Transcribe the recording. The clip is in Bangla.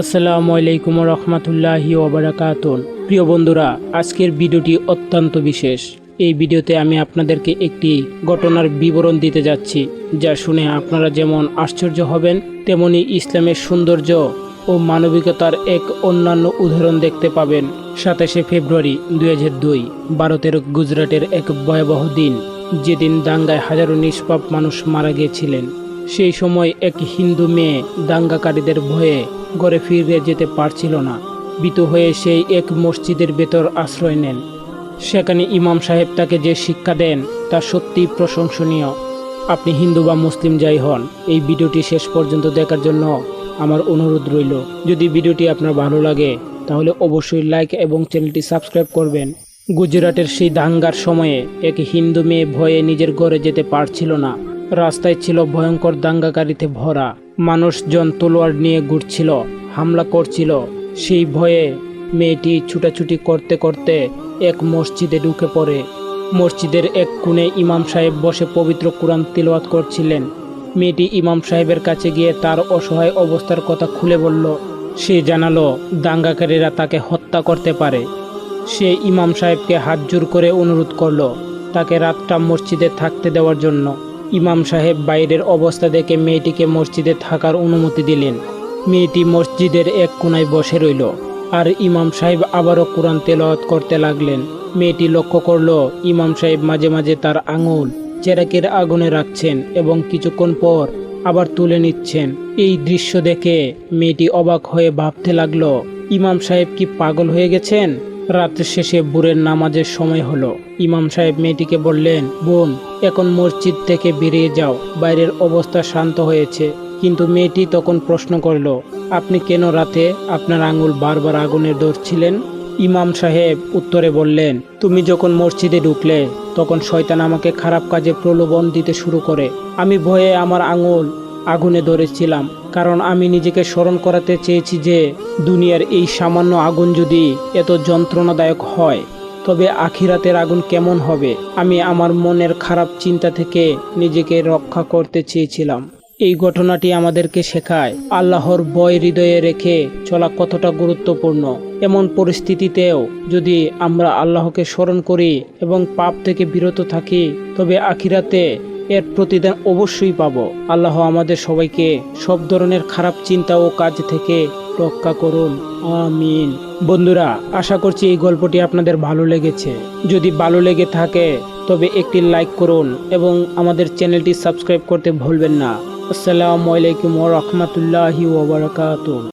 আসসালামু আলাইকুম রহমতুল্লাহি ওবরাকাতুন প্রিয় বন্ধুরা, আজকের ভিডিওটি অত্যন্ত বিশেষ। এই ভিডিওতে আমি আপনাদেরকে একটি ঘটনার বিবরণ দিতে যাচ্ছি, যা শুনে আপনারা যেমন আশ্চর্য হবেন, তেমনি ইসলামের সৌন্দর্য ও মানবিকতার এক অন্যান্য উদাহরণ দেখতে পাবেন। সাতাশে ফেব্রুয়ারি দুই হাজার দুই, ভারতের গুজরাটের এক ভয়াবহ দিন, যেদিন দাঙ্গায় হাজারো নিষ্পাপ মানুষ মারা গিয়েছিলেন। সেই সময় এক হিন্দু মেয়ে দাঙ্গাকারীদের ভয়ে ঘরে ফিরে যেতে পারছিল না। ভীত হয়ে সেই এক মসজিদের ভেতর আশ্রয় নেন। সেখানে ইমাম সাহেব তাকে যে শিক্ষা দেন, তা সত্যিই প্রশংসনীয়। আপনি হিন্দু বা মুসলিম যাই হন, এই ভিডিওটি শেষ পর্যন্ত দেখার জন্য আমার অনুরোধ রইল। যদি ভিডিওটি আপনার ভালো লাগে, তাহলে অবশ্যই লাইক এবং চ্যানেলটি সাবস্ক্রাইব করবেন। গুজরাটের সেই দাঙ্গার সময়ে এক হিন্দু মেয়ে ভয়ে নিজের ঘরে যেতে পারছিল না। রাস্তায় ছিল ভয়ঙ্কর দাঙ্গাকারীতে ভরা। মানুষজন তলোয়ার নিয়ে ঘুরছিল, হামলা করছিল। সেই ভয়ে মেয়েটি ছুটাছুটি করতে করতে এক মসজিদে ঢুকে পড়ে। মসজিদের এক কোণে ইমাম সাহেব বসে পবিত্র কোরআন তিলওয়াত করছিলেন। মেয়েটি ইমাম সাহেবের কাছে গিয়ে তার অসহায় অবস্থার কথা খুলে বলল, সে জানালো দাঙ্গাকারীরা তাকে হত্যা করতে পারে। সে ইমাম সাহেবকে হাত জোর করে অনুরোধ করল তাকে রাতটা মসজিদে থাকতে দেওয়ার জন্য। ইমাম সাহেব বাইরের অবস্থা দেখে মেয়েটিকে মসজিদে থাকার অনুমতি দিলেন। মেয়েটি মসজিদের এক কোনায় বসে রইল আর ইমাম সাহেব আবারও কোরআন তেলাওয়াত করতে লাগলেন। মেয়েটি লক্ষ্য করল, ইমাম সাহেব মাঝে মাঝে তার আঙুল চেরাকের আগুনে রাখছেন এবং কিছুক্ষণ পর আবার তুলে নিচ্ছেন। এই দৃশ্য দেখে মেয়েটি অবাক হয়ে ভাবতে লাগল, ইমাম সাহেব কি পাগল হয়ে গেছেন? রাত্রে শেষে বুড়ের নামাজের সময় হলো। ইমাম সাহেব মেয়েটিকে বললেন, বোন, এখন মসজিদ থেকে বেরিয়ে যাও। বাইরের অবস্থা শান্ত হয়েছে। কিন্তু মেয়েটি তখন প্রশ্ন করল, আপনি কেন রাতে আপনার আঙুল বারবার আগুনে ধরছিলেন? ইমাম সাহেব উত্তরে বললেন, তুমি যখন মসজিদে ঢুকলে, তখন শয়তান আমাকে খারাপ কাজে প্রলোভন দিতে শুরু করে। আমি ভয়ে আমার আঙুল আগুনে ধরেছিলাম, কারণ আমি নিজেকে স্মরণ করাতে চেয়েছি যে দুনিয়ার এই সামান্য আগুন যদি এত যন্ত্রণাদায়ক হয়, তবে আখিরাতের আগুন কেমন হবে? আমি আমার মনের খারাপ চিন্তা থেকে নিজেকে রক্ষা করতে চেয়েছিলাম। এই ঘটনাটি আমাদেরকে শেখায়, আল্লাহর বয় হৃদয়ে রেখে চলা কতটা গুরুত্বপূর্ণ। এমন পরিস্থিতিতেও যদি আমরা আল্লাহকে স্মরণ করি এবং পাপ থেকে বিরত থাকি, তবে আখিরাতে এর প্রতিদান অবশ্যই পাব। আল্লাহ আমাদের সবাইকে সব ধরনের খারাপ চিন্তা ও কাজ থেকে রক্ষা করুন। আমিন। বন্ধুরা, আশা করছি এই গল্পটি আপনাদের ভালো লেগেছে। যদি ভালো লেগে থাকে, তবে একটি লাইক করুন এবং আমাদের চ্যানেলটি সাবস্ক্রাইব করতে ভুলবেন না। আসসালামু আলাইকুম ওয়া রাহমাতুল্লাহি ওয়া বারাকাতুহু।